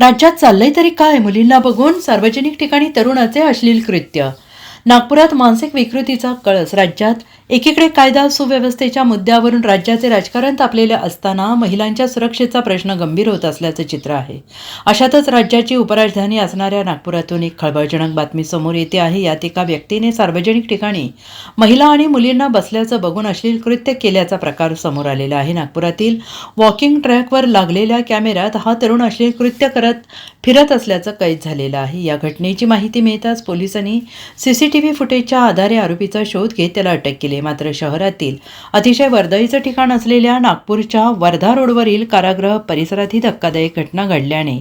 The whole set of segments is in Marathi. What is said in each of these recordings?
राज्यात चाललंय तरी काय? मुलींना बघून सार्वजनिक ठिकाणी तरुणाचे अश्लील कृत्य. नागपुरात मानसिक विकृतीचा कळस राज्यात एकीकडे कायदा सुव्यवस्थेच्या मुद्द्यावरून राज्याचे राजकारण तापलेले असताना महिलांच्या सुरक्षेचा प्रश्न गंभीर होत असल्याचं चित्र आहे. अशातच राज्याची उपराजधानी असणाऱ्या नागपुरातून एक खळबळजनक बातमी समोर येते आहे. यात एका व्यक्तीने सार्वजनिक ठिकाणी महिला आणि मुलींना बसल्याचं बघून अश्लील कृत्य केल्याचा प्रकार समोर आलेला आहे. नागपुरातील वॉकिंग ट्रॅकवर लागलेल्या कॅमेऱ्यात हा तरुण अश्लील कृत्य करत फिरत असल्याचं कैद झालेलं आहे. या घटनेची माहिती मिळताच पोलिसांनी सीसीटीव्ही फुटेजच्या आधारे आरोपीचा शोध घेत त्याला अटक केली. मात्र शहरातील अतिशय वर्दळीचं ठिकाण असलेल्या नागपूरच्या वर्धा रोडवरील कारागृह परिसरात ही धक्कादायक घटना घडल्याने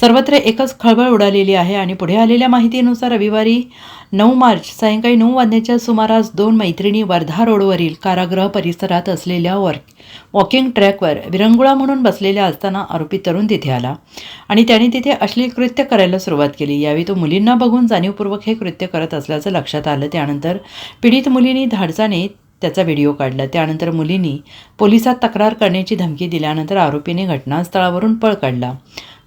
सर्वत्र एकच खळबळ उडालेली आहे आणि पुढे आलेल्या माहितीनुसार रविवारी नऊ मार्च सायंकाळी नऊ वाजण्याच्या सुमारास दोन मैत्रिणी वर्धा रोडवरील कारागृह परिसरात असलेल्या वर्क वॉकिंग ट्रॅकवर विरंगुळा म्हणून बसलेल्या असताना आरोपी तरुण तिथे आला आणि त्याने तिथे अश्लील कृत्य करायला सुरुवात केली. यावेळी तो मुलींना बघून जाणीवपूर्वक हे कृत्य करत असल्याचं लक्षात आलं. त्यानंतर पीडित मुलींनी धाडसाने त्याचा व्हिडिओ काढला. त्यानंतर मुलींनी पोलिसात तक्रार करण्याची धमकी दिल्यानंतर आरोपीने घटनास्थळावरून पळ काढला.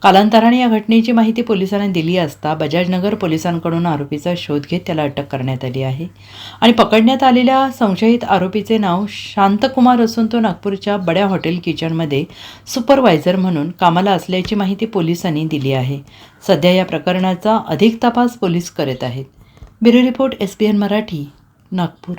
कालांतराने या घटनेची माहिती पोलिसांना दिली असता बजाजनगर पोलिसांकडून आरोपीचा शोध घेत त्याला अटक करण्यात आली आहे. आणि पकडण्यात आलेल्या संशयित आरोपीचे नाव शांतकुमार असून तो नागपूरच्या बड्या हॉटेल किचनमध्ये सुपरवायझर म्हणून कामाला असल्याची माहिती पोलिसांनी दिली आहे. सध्या या प्रकरणाचा अधिक तपास पोलीस करत आहेत. Bureau report S B N Marathi Nagpur.